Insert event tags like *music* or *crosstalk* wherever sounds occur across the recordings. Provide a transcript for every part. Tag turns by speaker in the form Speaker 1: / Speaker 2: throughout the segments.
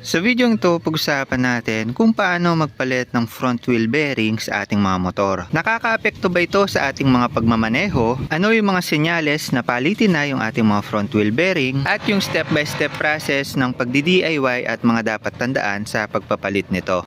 Speaker 1: Sa video ito, pag-usapan natin kung paano magpalit ng front wheel bearing sa ating mga motor. Nakakaapekto ba ito sa ating mga pagmamaneho? Ano yung mga senyales na palitin na yung ating mga front wheel bearing? At yung step-by-step process ng pagdi-DIY at mga dapat tandaan sa pagpapalit nito.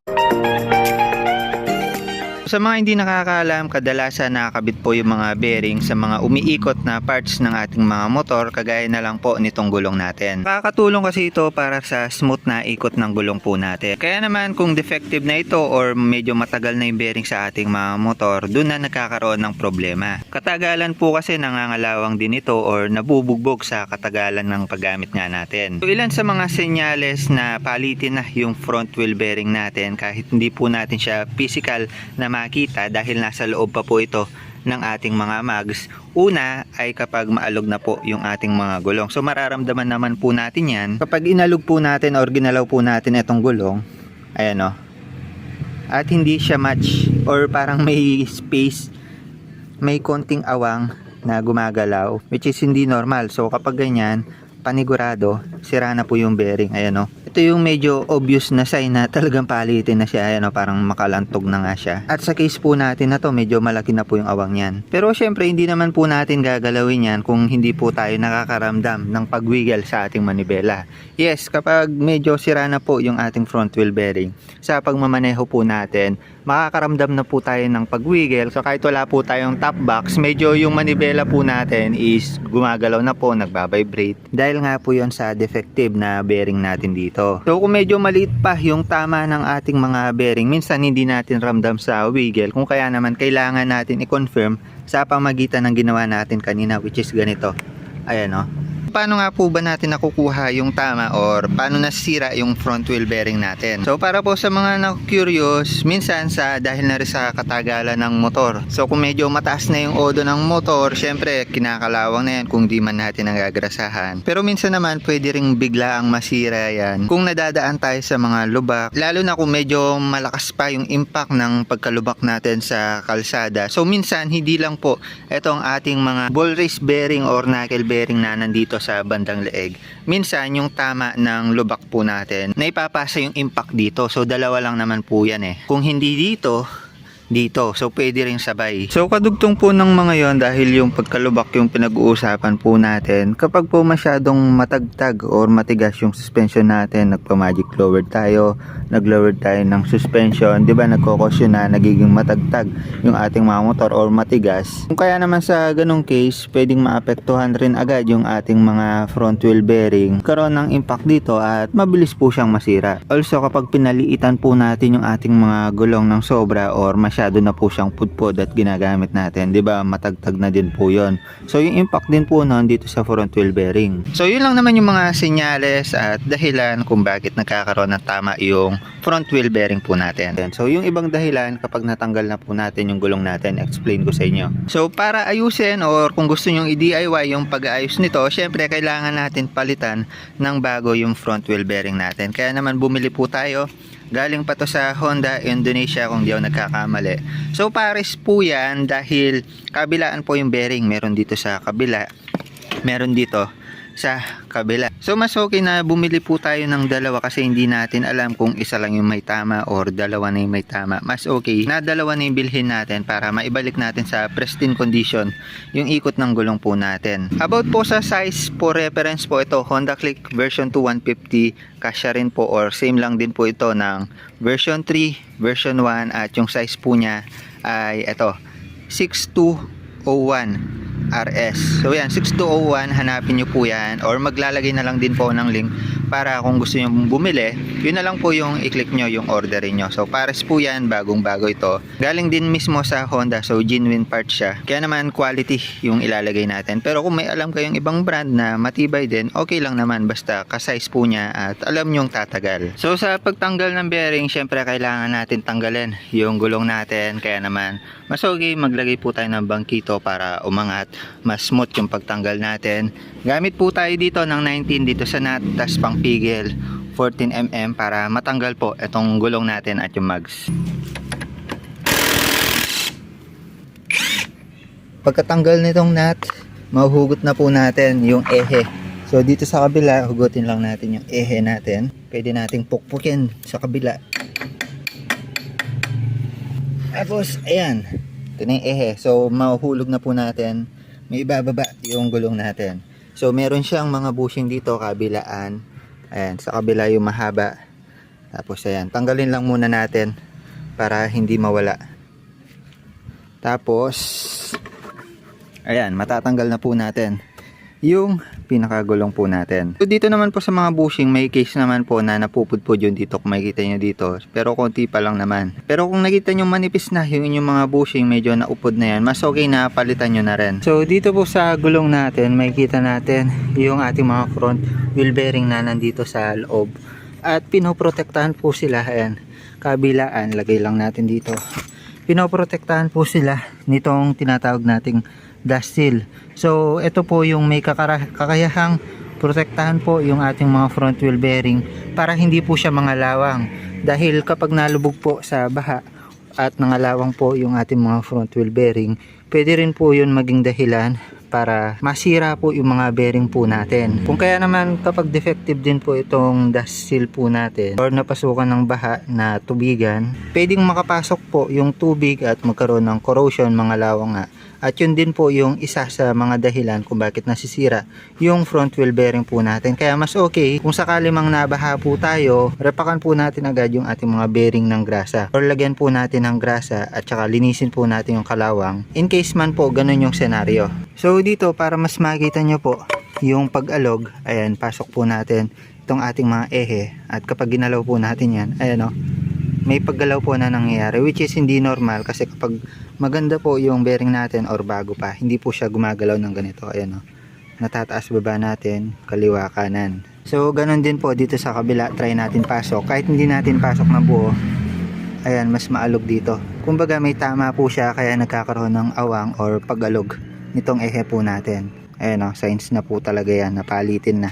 Speaker 1: Sa mga hindi nakakaalam, kadalasan nakakabit po yung mga bearing sa mga umiikot na parts ng ating mga motor kagaya na lang po nitong gulong natin. Nakakatulong kasi ito para sa smooth na ikot ng gulong po natin. Kaya naman kung defective na ito or medyo matagal na yung bearing sa ating mga motor, doon na nagkakaroon ng problema. Katagalan po kasi nangangalawang din ito or nabubugbog sa katagalan ng paggamit nga natin. So ilan sa mga senyales na palitin na yung front wheel bearing natin kahit hindi po natin siya physical na makita dahil nasa loob pa po ito ng ating mga mags. Una ay kapag maalog na po yung ating mga gulong. So mararamdaman naman po natin yan. Kapag inalog po natin or ginalaw po natin itong gulong, ayan o. At hindi siya match or parang may space, may konting awang na gumagalaw which is hindi normal. So kapag ganyan, panigurado, sira na po yung bearing. Ayan o. Ito yung medyo obvious na sign na talagang palitin na siya. Ayan o, parang makalantog na nga siya. At sa case po natin na to, medyo malaki na po yung awang yan. Pero syempre, hindi naman po natin gagalawin yan kung hindi po tayo nakakaramdam ng pagwiggle sa ating manibela. Yes, kapag medyo sira na po yung ating front wheel bearing, sa pagmamaneho po natin, makakaramdam na po tayo ng pagwiggle. So kahit wala po tayong top box, medyo yung manibela po natin is gumagalaw na po, nagbabibrate. Dahil nga po yon sa defective na bearing natin dito. So kung medyo maliit pa yung tama ng ating mga bearing, minsan hindi natin ramdam sa wiggle. Kung kaya naman kailangan natin i-confirm sa pamagitan ng ginawa natin kanina which is ganito. Ayan o. Paano nga po ba natin nakukuha yung tama or paano nasira yung front wheel bearing natin? So para po sa mga na-curious, minsan sa dahil na rin sa katagalan ng motor. So kung medyo mataas na yung odo ng motor, syempre kinakalawang na yan kung di man natin nagagrasahan. Pero minsan naman pwede ring bigla ang masira yan kung nadadaan tayo sa mga lubak. Lalo na kung medyo malakas pa yung impact ng pagkalubak natin sa kalsada. So minsan hindi lang po itong ating mga ball race bearing or knuckle bearing na nandito sa bandang leeg. Minsan yung tama ng lubak po natin, naipapasa yung impact dito. So dalawa lang naman po yan eh. Kung hindi dito, dito. So, pwede rin sabay. So, kadugtong po ng mga yon dahil yung pagkalubak yung pinag-uusapan po natin. Kapag po masyadong matagtag or matigas yung suspension natin, nagpa-magic lower tayo, nag-lower tayo ng suspension, di ba nagkokosyon na nagiging matagtag yung ating mga motor or matigas. Kung kaya naman sa ganong case, pwedeng maapektuhan rin agad yung ating mga front wheel bearing. Karoon ng impact dito at mabilis po siyang masira. Also, kapag pinaliitan po natin yung ating mga gulong ng sobra or masyado na po siyang pudpod at ginagamit natin, 'di ba? Matagtag na din po 'yon. So yung impact din po noon dito sa front wheel bearing. So yun lang naman yung mga senyales at dahilan kung bakit nagkakaroon ng tama yung front wheel bearing po natin. So yung ibang dahilan kapag natanggal na po natin yung gulong natin, explain ko sa inyo. So para ayusin or kung gusto nyo i-DIY yung pag-aayos nito, syempre kailangan natin palitan ng bago yung front wheel bearing natin. Kaya naman bumili po tayo Galing pa to sa Honda Indonesia kung di ako nagkakamali. So pares po yan dahil kabilaan po yung bearing. Meron dito sa kabila. Meron dito sa kabila. So mas okay na bumili po tayo ng dalawa kasi hindi natin alam kung isa lang yung may tama or dalawa na yung may tama. Mas okay na dalawa na yung bilhin natin para maibalik natin sa pristine condition yung ikot ng gulong po natin. About po sa size po reference po ito Honda Click version 2 150 kasya rin po or same lang din po ito ng version 3, version 1 at yung size po niya ay ito 6201 RS. So yan, 6201, hanapin nyo po yan or maglalagay na lang din po ng link para kung gusto nyo bumili, yun na lang po yung i-click nyo yung orderin nyo. So pares po yan, bagong bago ito. Galing din mismo sa Honda, so genuine part siya. Kaya naman quality yung ilalagay natin. Pero kung may alam kayong ibang brand na matibay din, okay lang naman basta ka-size po niya at alam nyong tatagal. So sa pagtanggal ng bearing, syempre kailangan natin tanggalin yung gulong natin. Kaya naman, mas okay maglagay po tayo ng bangkito para umangat mas smooth yung pagtanggal natin. Gamit po tayo dito ng 19 dito sa nut, tas pang pigil 14mm para matanggal po itong gulong natin at yung mags. Pagkatanggal nitong nut, mahuhugot na po natin yung ehe. So dito sa kabila, hugutin lang natin yung ehe natin. Pwede nating pukpukin sa kabila. Tapos, ayan. Ito na ehe. So, mahuhulog na po natin. May ibababa yung gulong natin. So, meron siyang mga bushing dito, kabilaan. Ayan, sa kabila yung mahaba. Tapos, ayan. Tanggalin lang muna natin para hindi mawala. Tapos, ayan, matatanggal na po natin yung pinakagulong po natin. So, dito naman po sa mga bushing, may case naman po na napupudpud yun dito kung makikita nyo dito. Pero konti pa lang naman. Pero kung nakita nyo manipis na yung inyong mga bushing, medyo naupod na yan, mas okay na palitan nyo na rin. So dito po sa gulong natin, makikita natin yung ating mga front wheel bearing na nandito sa loob. At pinoprotektahan po sila, ayan, kabilaan, lagay lang natin dito. Pinoprotektahan po sila nitong tinatawag nating dust seal. So, ito po yung may kakayahang protektahan po yung ating mga front wheel bearing para hindi po siya mangalawang. Dahil kapag nalubog po sa baha at nangalawang po yung ating mga front wheel bearing, pwede rin po yun maging dahilan para masira po yung mga bearing po natin. Kung kaya naman kapag defective din po itong dust seal po natin or napasukan ng baha na tubigan, pwedeng makapasok po yung tubig at magkaroon ng corrosion mga lawang nga. At yun din po yung isa sa mga dahilan kung bakit nasisira yung front wheel bearing po natin. Kaya mas okay kung sakali mang nabaha po tayo, repakan po natin agad yung ating mga bearing ng grasa. Or lagyan po natin ng grasa at saka linisin po natin yung kalawang. In case man po ganun yung senaryo. So dito para mas makita nyo po yung pag-alog, ayan pasok po natin itong ating mga ehe at kapag ginalaw po natin yan, ayan o, may paggalaw po na nangyayari which is hindi normal kasi kapag maganda po yung bearing natin or bago pa, hindi po siya gumagalaw ng ganito, ayan o, natataas baba natin, kaliwa kanan. So ganun din po dito sa kabila, try natin pasok, kahit hindi natin pasok na buo, ayan mas maalog dito. Kumbaga may tama po siya kaya nagkakaroon ng awang or pagalog nitong ehe po natin. Ayan o, signs na po talaga yan, napalitin na.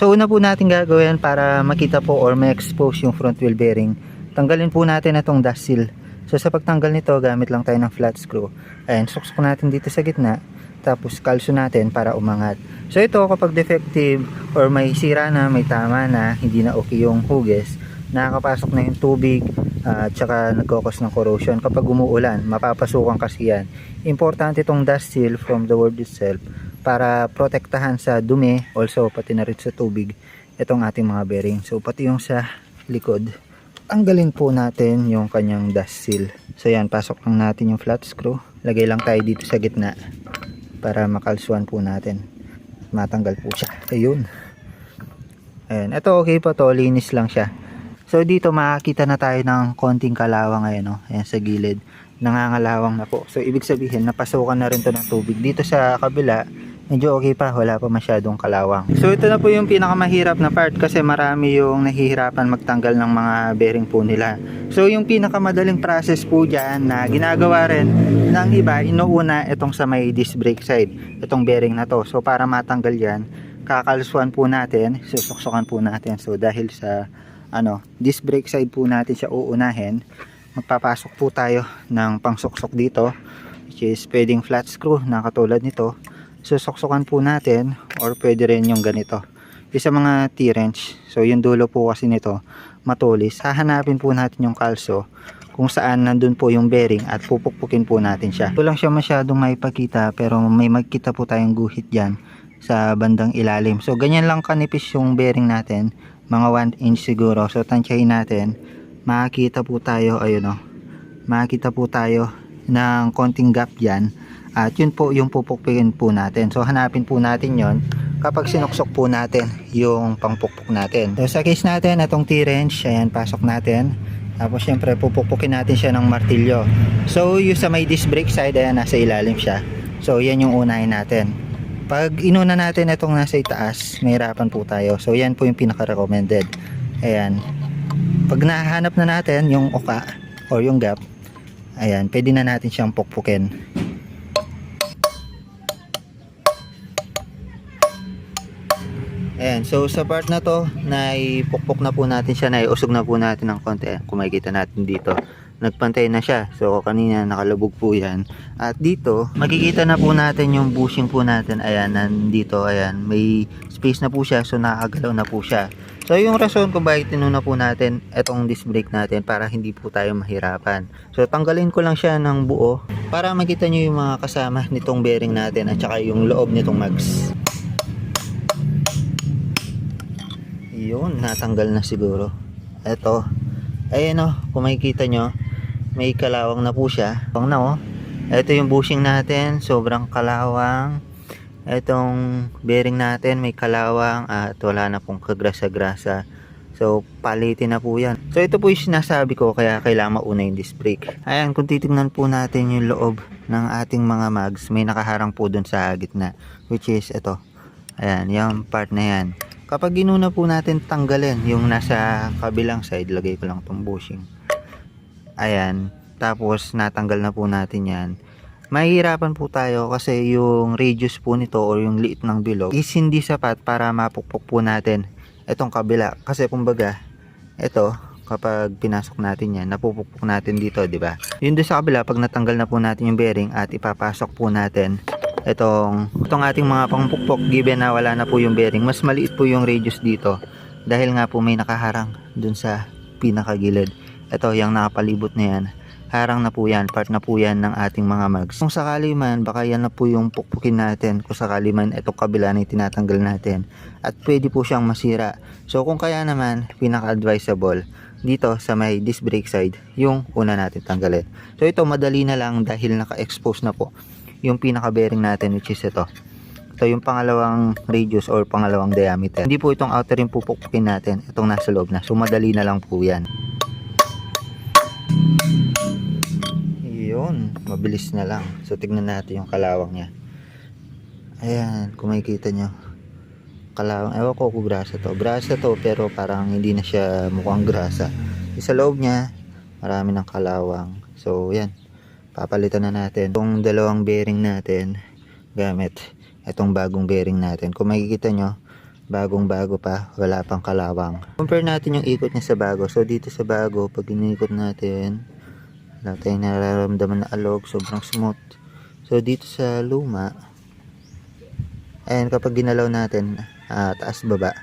Speaker 1: So una po natin gagawin para makita po or ma-expose yung front wheel bearing. Tanggalin po natin itong dust seal. So sa pagtanggal nito, gamit lang tayo ng flat screw. Ayan, suksok natin dito sa gitna. Tapos kalso natin para umangat. So ito kapag defective or may sira na, may tama na, hindi na okay yung hugis, nakakapasok na yung tubig ah, at saka nagkokos ng corrosion. Kapag umuulan, mapapasukan kasi yan. Importante itong dust seal from the word itself para protektahan sa dumi, also pati na rin sa tubig, itong ating mga bearing. So pati yung sa likod, tanggalin po natin yung kanyang dust seal. So yan, pasok lang natin yung flat screw. Lagay lang tayo dito sa gitna para makalsuan po natin. Matanggal po siya. Ayun. Ayan, ito okay pa to, linis lang siya. So dito makakita na tayo ng konting kalawang ngayon, no? Ayan sa gilid. Nangangalawang na po. So ibig sabihin, napasukan na rin to ng tubig. Dito sa kabila, medyo okay pa, wala pa masyadong kalawang. So ito na po yung pinakamahirap na part kasi marami yung nahihirapan magtanggal ng mga bearing po nila. So yung pinakamadaling process po dyan na ginagawa rin ng iba, inuuna itong sa may disc brake side, itong bearing na to. So para matanggal yan, kakalsuan po natin, susuksukan po natin. So dahil sa ano, disc brake side po natin siya uunahin, magpapasok po tayo ng pangsuksok dito which is pwedeng flat screw na katulad nito susuksukan po natin or pwede rin yung ganito. Isa mga T-wrench. So yung dulo po kasi nito matulis. Hahanapin po natin yung kalso kung saan nandun po yung bearing at pupukpukin po natin siya. Ito lang siya masyadong maipakita pero may magkita po tayong guhit dyan sa bandang ilalim. So ganyan lang kanipis yung bearing natin. Mga 1 inch siguro. So tansyahin natin. Makikita po tayo ayun o makikita po tayo ng konting gap dyan at yun po yung pupukpukin po natin. So hanapin po natin yon kapag sinuksok po natin yung pangpukpuk natin. So sa case natin itong T-wrench ayan pasok natin. Tapos syempre pupukpukin natin siya ng martilyo. So yung sa may disc brake side ayan nasa ilalim siya. So yan yung unahin natin. Pag inuna natin itong nasa itaas mahirapan po tayo. So yan po yung pinaka recommended ayan. Pag nahanap na natin yung oka or yung gap ayan pwede na natin siyang pukpukin ayan so sa part na to na ipukpok na po natin siya na iusog na po natin ng konti Ayan, kung natin dito nagpantay na siya. So kanina nakalubog po yan. At dito, makikita na po natin yung bushing po natin. Ayan, nandito, ayan. May space na po siya, so nakakagalaw na po siya. So yung rason kung bakit tinuna po natin itong disc brake natin para hindi po tayo mahirapan. So tanggalin ko lang siya ng buo para makita nyo yung mga kasama nitong bearing natin at saka yung loob nitong mags. Yun, natanggal na siguro. Eto. Ayan o, kung makikita nyo, may kalawang na po siya. Pang na o. Ito yung bushing natin, sobrang kalawang. Itong bearing natin, may kalawang at wala na pong kagrasa-grasa. So, palitin na po yan. So, ito po yung sinasabi ko, kaya kailangan mauna yung disc brake. Ayan, kung titignan po natin yung loob ng ating mga mags, may nakaharang po dun sa gitna. Which is, ito. Ayan, yung part na yan. Kapag ginuna po natin tanggalin yung nasa kabilang side, lagay ko lang itong bushing. Ayan, tapos natanggal na po natin yan. Mahihirapan po tayo kasi yung radius po nito or yung liit ng bilog is hindi sapat para mapukpok po natin itong kabila. Kasi kumbaga, ito, kapag pinasok natin yan, napupukpok natin dito, di ba? Yun doon sa kabila, pag natanggal na po natin yung bearing at ipapasok po natin itong, itong ating mga pangpukpok, given na wala na po yung bearing, mas maliit po yung radius dito dahil nga po may nakaharang dun sa pinakagilid. Ito, yung nakapalibot na yan, harang na po yan, part na po yan ng ating mga mags. Kung sakali man, baka yan na po yung pukpukin natin, kung sakali man itong kabila na tinatanggal natin, at pwede po siyang masira. So kung kaya naman, pinaka-advisable, dito sa may disc brake side, yung una natin tanggalin. So ito, madali na lang dahil naka-expose na po yung pinaka-bearing natin, which is ito. Ito yung pangalawang radius or pangalawang diameter. Hindi po itong outer yung pupukpukin natin, itong nasa loob na. So madali na lang po yan. Yun, mabilis na lang. So tignan natin yung kalawang niya. Ayan, kung makikita nyo. Kalawang, ewan ko kung grasa to. Grasa to pero parang hindi na siya mukhang grasa. Sa loob niya, marami ng kalawang. So yan, papalitan na natin. Itong dalawang bearing natin gamit itong bagong bearing natin. Kung makikita nyo, bagong bago pa, wala pang kalawang. Compare natin yung ikot niya sa bago. So dito sa bago, pag inikot natin, wala tayong nararamdaman na alog, sobrang smooth. So dito sa luma, ayan kapag ginalaw natin, ah, taas baba,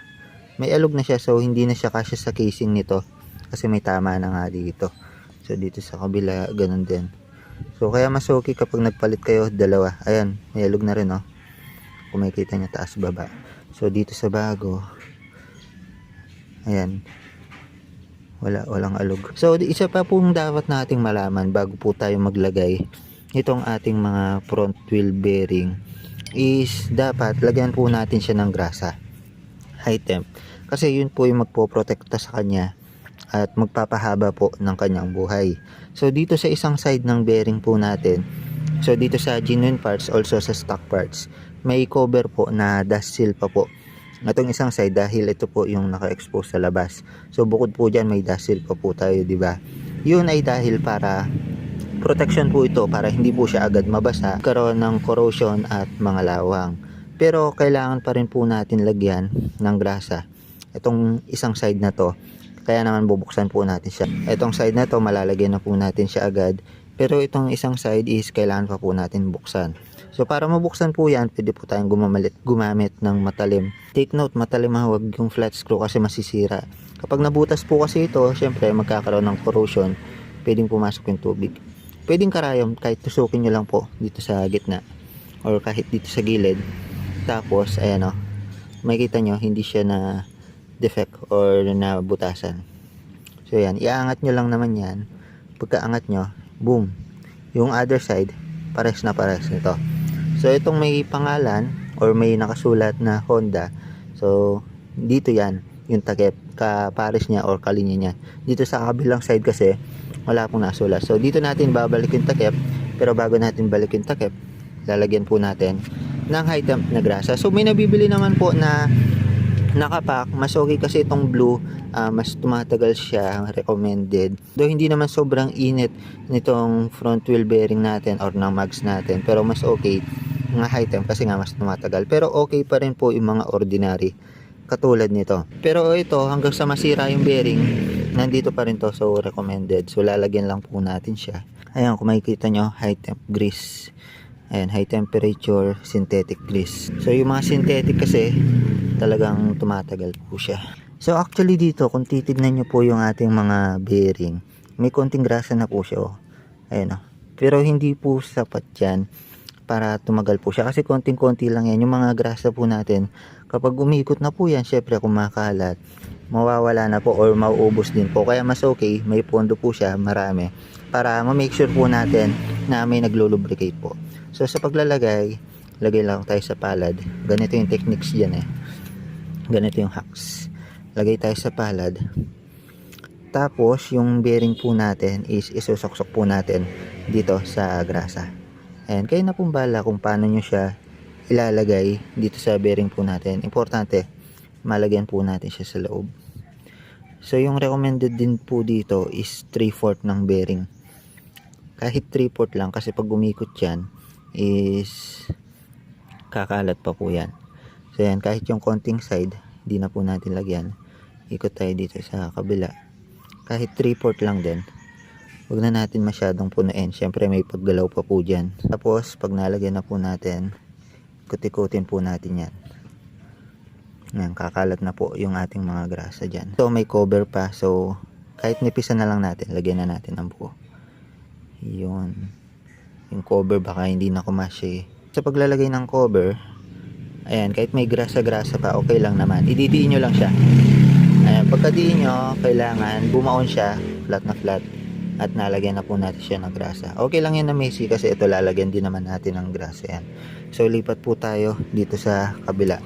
Speaker 1: may alog na siya so hindi na siya kasya sa casing nito kasi may tama na nga dito. So dito sa kabila, ganun din. So kaya mas okay kapag nagpalit kayo dalawa. Ayan, may alog na rin oh. Kung makikita niya taas baba. So dito sa bago, ayan, wala walang alog so isa pa pong dapat nating malaman bago po tayo maglagay itong ating mga front wheel bearing is dapat lagyan po natin siya ng grasa high temp kasi yun po yung magpoprotekta sa kanya at magpapahaba po ng kanyang buhay so dito sa isang side ng bearing po natin so dito sa genuine parts also sa stock parts may cover po na dust seal pa po Itong isang side dahil ito po yung naka-expose sa labas. So bukod po dyan may dust seal pa po tayo, di ba? Yun ay dahil para protection po ito para hindi po siya agad mabasa, karoon ng corrosion at mga lawang. Pero kailangan pa rin po natin lagyan ng grasa. Itong isang side na to, kaya naman bubuksan po natin siya. Itong side na to, malalagyan na po natin siya agad. Pero itong isang side is kailangan pa po natin buksan. So para mabuksan po yan, pwede po tayong gumamit, gumamit ng matalim. Take note, matalim ha, huwag yung flat screw kasi masisira. Kapag nabutas po kasi ito, syempre magkakaroon ng corrosion, pwedeng pumasok yung tubig. Pwedeng karayom, kahit tusukin nyo lang po dito sa gitna or kahit dito sa gilid. Tapos, ayan o, makikita nyo, hindi siya na defect or na butasan. So yan, iaangat nyo lang naman yan. Pagkaangat nyo, boom. Yung other side, pares na pares nito. So itong may pangalan or may nakasulat na Honda. So dito yan, yung takip, kapares niya or kalinya niya. Dito sa kabilang side kasi wala pong nasulat. So dito natin babalik yung takip, pero bago natin balik yung takip, lalagyan po natin ng high temp na grasa. So may nabibili naman po na nakapack, mas okay kasi itong blue, ah, mas tumatagal siya, recommended. Though hindi naman sobrang init nitong front wheel bearing natin or ng mags natin, pero mas okay nga high temp kasi nga mas tumatagal. Pero okay pa rin po yung mga ordinary katulad nito. Pero ito, hanggang sa masira yung bearing, nandito pa rin to so recommended. So lalagyan lang po natin siya. Ayan, kung makikita nyo, high temp grease. Ayan, high temperature synthetic grease. So yung mga synthetic kasi talagang tumatagal po siya. So actually dito, kung titignan nyo po yung ating mga bearing, may konting grasa na po siya. Oh. Ayan oh. Pero hindi po sapat yan para tumagal po siya. Kasi konting-konti lang yan. Yung mga grasa po natin, kapag umikot na po yan, syempre kung makalat, mawawala na po or mauubos din po. Kaya mas okay, may pondo po siya, marami. Para ma-make sure po natin na may naglo-lubricate po. So sa paglalagay, lagay lang tayo sa palad. Ganito yung techniques dyan eh. Ganito yung hacks. Lagay tayo sa palad. Tapos, yung bearing po natin is isusok-sok po natin dito sa grasa. Ayan, kayo na pong bala kung paano nyo siya ilalagay dito sa bearing po natin. Importante, malagyan po natin siya sa loob. So, yung recommended din po dito is 3/4 ng bearing. Kahit 3/4 lang kasi pag umikot yan is kakalat pa po yan. So, yan, kahit yung konting side, di na po natin lagyan. Ikot tayo dito sa kabila. Kahit 3/4 lang din. Huwag na natin masyadong punuin. Siyempre may paggalaw pa po dyan. Tapos pag nalagyan na po natin, ikot-ikutin po natin yan. Yan, kakalat na po yung ating mga grasa dyan. So may cover pa. So kahit nipisan na lang natin, lagyan na natin ng buo. Yun. Yung cover baka hindi na kumasya eh. Sa paglalagay ng cover, ayan, kahit may grasa-grasa pa, okay lang naman. Ididiin nyo lang siya. Ayan, pagkadiin nyo, kailangan bumaon siya, flat na flat at nalagyan na po natin siya ng grasa. Okay lang yan na messy kasi ito lalagyan din naman natin ng grasa yan. So lipat po tayo dito sa kabila.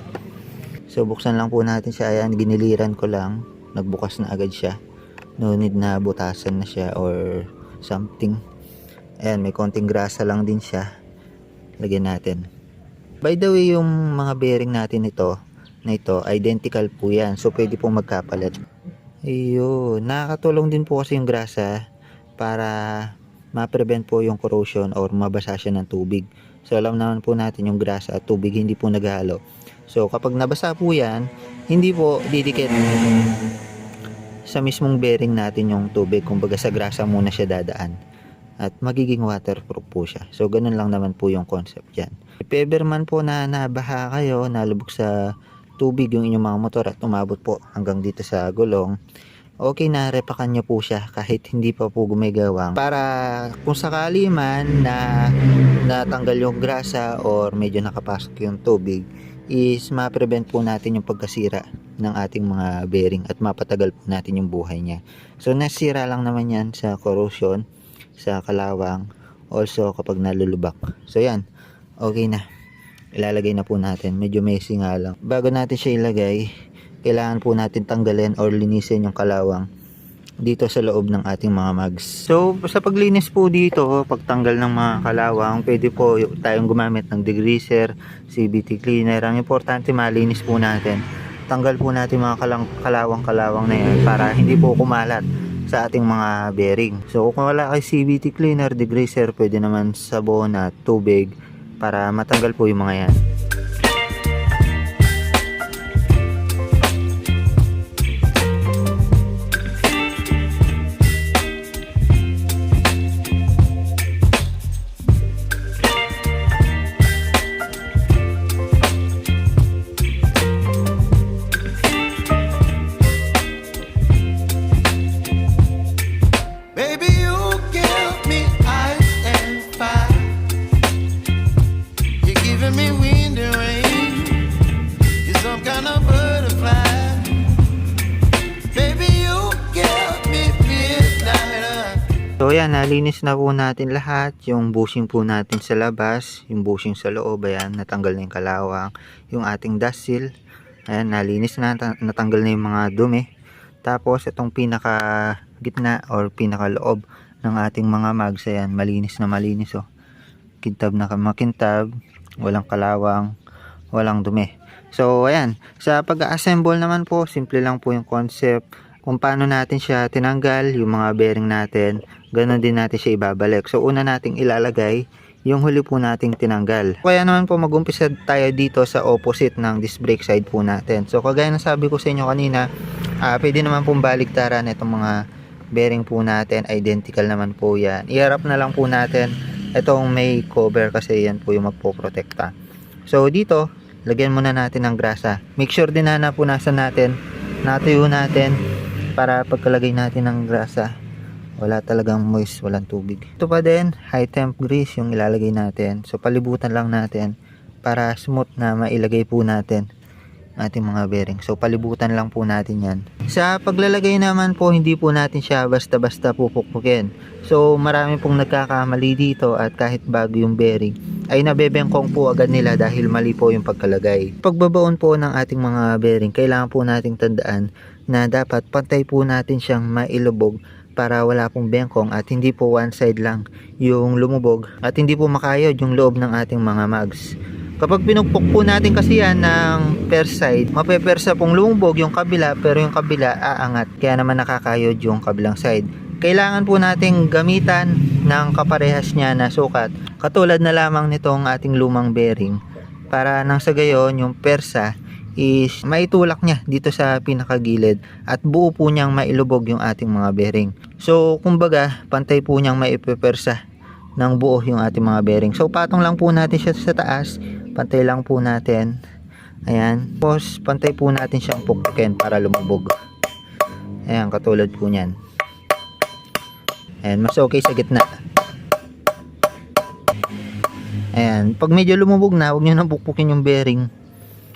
Speaker 1: So buksan lang po natin siya. Ayan, giniliran ko lang. Nagbukas na agad siya. No need na butasan na siya or something. Ayan, may konting grasa lang din siya. Lagyan natin. By the way, yung mga bearing natin ito, na ito, identical po yan. So pwede pong magkapalit. Ayun, nakakatulong din po kasi yung grasa para ma-prevent po yung corrosion or mabasa siya ng tubig. So alam naman po natin yung grasa at tubig hindi po naghalo. So kapag nabasa po yan, hindi po didikit sa mismong bearing natin yung tubig. Kumbaga sa grasa muna siya dadaan. At magiging waterproof po siya. So ganun lang naman po yung concept dyan. If ever man po na nabaha kayo, nalubog sa tubig yung inyong mga motor at umabot po hanggang dito sa gulong, okay na repakan nyo po siya *laughs* kahit hindi pa po gumagawang para kung sakali man na natanggal yung grasa or medyo nakapasok yung tubig is ma-prevent po natin yung pagkasira ng ating mga bearing at mapatagal po natin yung buhay niya. So nasira lang naman yan sa corrosion, sa kalawang, also kapag nalulubak. So yan, okay na. Ilalagay na po natin. Medyo messy nga lang. Bago natin siya ilagay, kailangan po natin tanggalin or linisin yung kalawang dito sa loob ng ating mga mags. So, sa paglinis po dito, pagtanggal ng mga kalawang, pwede po tayong gumamit ng degreaser, CBT cleaner. Ang importante, malinis po natin. Tanggal po natin mga kalawang-kalawang na yan para hindi po kumalat sa ating mga bearing. So, kung wala kay CBT cleaner, degreaser, pwede naman sabon at tubig para matanggal po yung mga yan. Nalinis na po natin lahat. Yung bushing po natin sa labas, yung bushing sa loob, ayan, natanggal na yung kalawang. Yung ating dust seal, ayan, nalinis na, nat- natanggal na yung mga dumi. Tapos, itong pinaka gitna or pinaka loob ng ating mga mags, ayan, malinis na malinis oh. Kintab na makintab, walang kalawang, walang dumi. So, ayan, sa pag-assemble naman po, simple lang po yung concept kung paano natin siya tinanggal, yung mga bearing natin, ganun din natin siya ibabalik. So, una nating ilalagay yung huli po nating tinanggal. Kaya naman po mag-umpisa tayo dito sa opposite ng disc brake side po natin. So kagaya ng sabi ko sa inyo kanina, ah, pwede naman pong baliktaran itong mga bearing po natin. Identical naman po yan. Iharap na lang po natin itong may cover kasi yan po yung magpoprotekta. So dito, lagyan muna natin ng grasa. Make sure din na napunasan natin, natuyo natin para pagkalagay natin ng grasa wala talagang moist, walang tubig. Ito pa din, high temp grease yung ilalagay natin. So palibutan lang natin para smooth na mailagay po natin ating mga bearing. So palibutan lang po natin yan. Sa paglalagay naman po, hindi po natin siya basta-basta pupukpukin. So marami pong nagkakamali dito at kahit bago yung bearing ay nabebengkong po agad nila dahil mali po yung pagkalagay. Pagbabaon po ng ating mga bearing, kailangan po nating tandaan na dapat pantay po natin siyang mailubog para wala pong bengkong at hindi po one side lang yung lumubog at hindi po makayod yung loob ng ating mga mags. Kapag pinukpok po natin kasi yan ng per side, mapepersa pong lumubog yung kabila pero yung kabila aangat kaya naman nakakayod yung kabilang side. Kailangan po nating gamitan ng kaparehas niya na sukat katulad na lamang nitong ating lumang bearing para nang sa gayon yung persa is maitulak niya dito sa pinakagilid at buo po niyang mailubog yung ating mga bearing. So, kumbaga, pantay po niyang maipepersa ng buo yung ating mga bearing. So, patong lang po natin siya sa taas. Pantay lang po natin. Ayan. Tapos, pantay po natin siyang pukpukin para lumubog. Ayan, katulad po niyan. Ayan, mas okay sa gitna. Ayan, pag medyo lumubog na, huwag nyo nang pukpukin yung bearing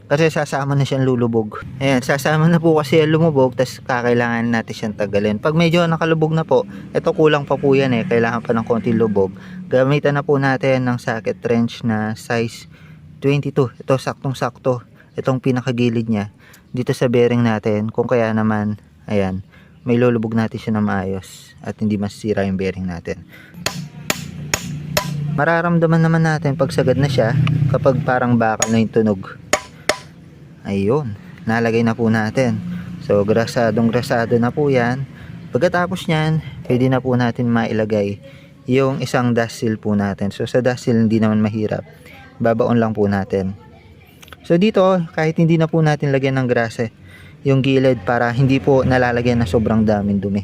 Speaker 1: kasi sasama na siyang lulubog. Ayan, sasama na po kasi yung lumubog, tapos kakailangan natin siyang tagalin. Pag medyo nakalubog na po, ito kulang pa po yan eh, kailangan pa ng konti lubog. Gamitan na po natin ng socket wrench na size 22. Ito saktong-sakto, itong pinakagilid niya dito sa bearing natin. Kung kaya naman, ayan, may lulubog natin siya na maayos at hindi masisira yung bearing natin. Mararamdaman naman natin pag sagad na siya kapag parang bakal na yung tunog. Ayun, nalagay na po natin. So, grasadong grasado na po yan. Pagkatapos nyan, pwede na po natin mailagay yung isang dust seal po natin. So, sa dust seal, hindi naman mahirap. Babaon lang po natin. So, dito, kahit hindi na po natin lagyan ng grasa, yung gilid para hindi po nalalagyan na sobrang daming dumi.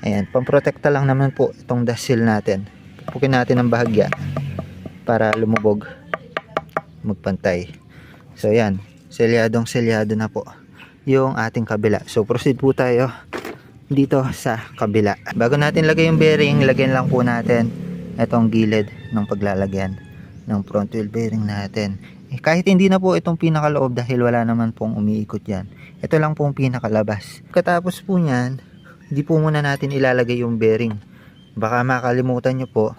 Speaker 1: Ayan, pamprotekta lang naman po itong dust seal natin. Pupukin natin ng bahagya para lumubog, magpantay. So, ayan, selyadong selyado na po yung ating kabila. So proceed po tayo dito sa kabila. Bago natin lagay yung bearing, lagyan lang po natin itong gilid ng paglalagyan ng front wheel bearing natin. Eh, kahit hindi na po itong pinakaloob dahil wala naman pong umiikot yan. Ito lang pong pinakalabas. Katapos po niyan, hindi po muna natin ilalagay yung bearing. Baka makalimutan nyo po,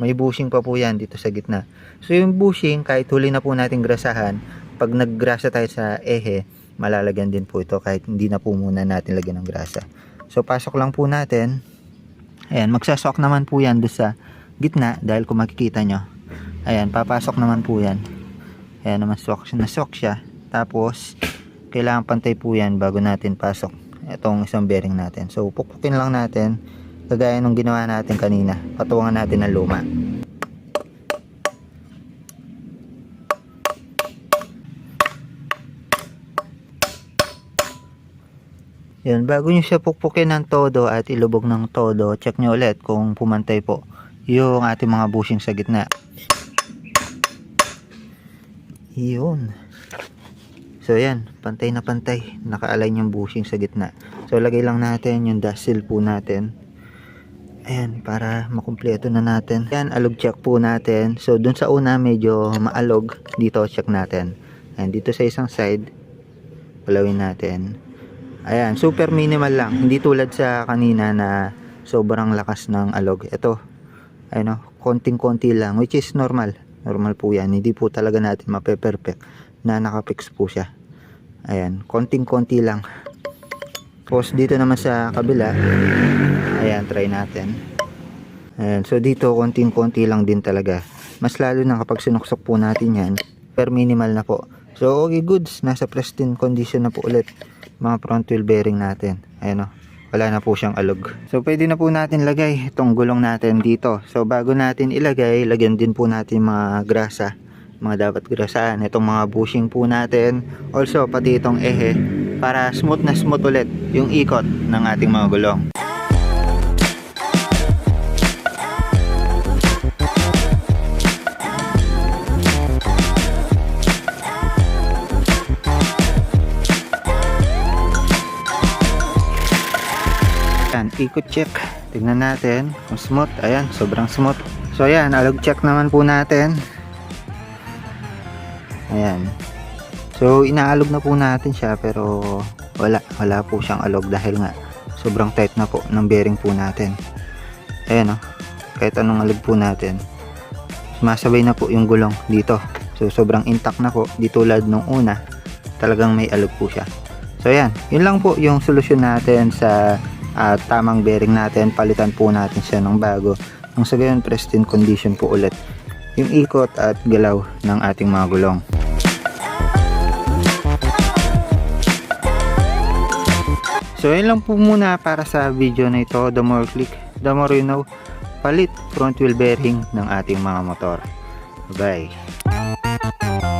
Speaker 1: may bushing pa po yan dito sa gitna. So yung bushing, kahit huli na po natin grasahan, pag naggrasa tayo sa ehe, malalagyan din po ito kahit hindi na po muna natin lagyan ng grasa. So pasok lang po natin. Ayan, magsasok naman po yan doon sa gitna dahil kung makikita nyo. Ayan, papasok naman po yan. Ayan, naman sok, nasok siya. Tapos, kailangan pantay po yan bago natin pasok itong isang bearing natin. So, pukpukin lang natin kagaya nung ginawa natin kanina. Patuwangan natin ng luma. Yun, bago nyo siya pukpukin ng todo at ilubog ng todo, check nyo ulit kung pumantay po yung ating mga bushing sa gitna. Yun. So yan, pantay na pantay. Naka-align yung bushing sa gitna. So lagay lang natin yung dust seal po natin. Ayan, para makumpleto na natin. Yan, alog check po natin. So dun sa una medyo maalog. Dito check natin. Ayan, dito sa isang side. Palawin natin. Ayan, super minimal lang. Hindi tulad sa kanina na sobrang lakas ng alog. Ito, ayun o, konting-konti lang. Which is normal. Normal po yan. Hindi po talaga natin mape-perfect na nakapix po siya. Ayan, konting-konti lang. Tapos dito naman sa kabila, ayan, try natin. Ayan, so dito konting-konti lang din talaga. Mas lalo na kapag sinuksok po natin yan, per minimal na po. So okay goods, nasa pristine condition na po ulit mga front wheel bearing natin. Ayan o, wala na po siyang alog. So pwede na po natin lagay itong gulong natin dito. So bago natin ilagay, lagyan din po natin mga grasa, mga dapat grasaan. Itong mga bushing po natin, also pati itong ehe para smooth na smooth ulit yung ikot ng ating mga gulong. Yan, ikot check. Tignan natin kung smooth. Ayan, sobrang smooth. So ayan, alog check naman po natin. Ayan. So inaalog na po natin siya pero wala, wala po siyang alog dahil nga sobrang tight na po ng bearing po natin. Ayan o, kahit anong alog po natin. Sumasabay na po yung gulong dito. So sobrang intact na po, di tulad nung una, talagang may alog po siya. So ayan, yun lang po yung solusyon natin sa at tamang bearing natin, palitan po natin siya ng bago. Nang sa gayon, pristine condition po ulit yung ikot at galaw ng ating mga gulong. So yun lang po muna para sa video na ito. The more click, the more you know, palit front wheel bearing ng ating mga motor. Bye!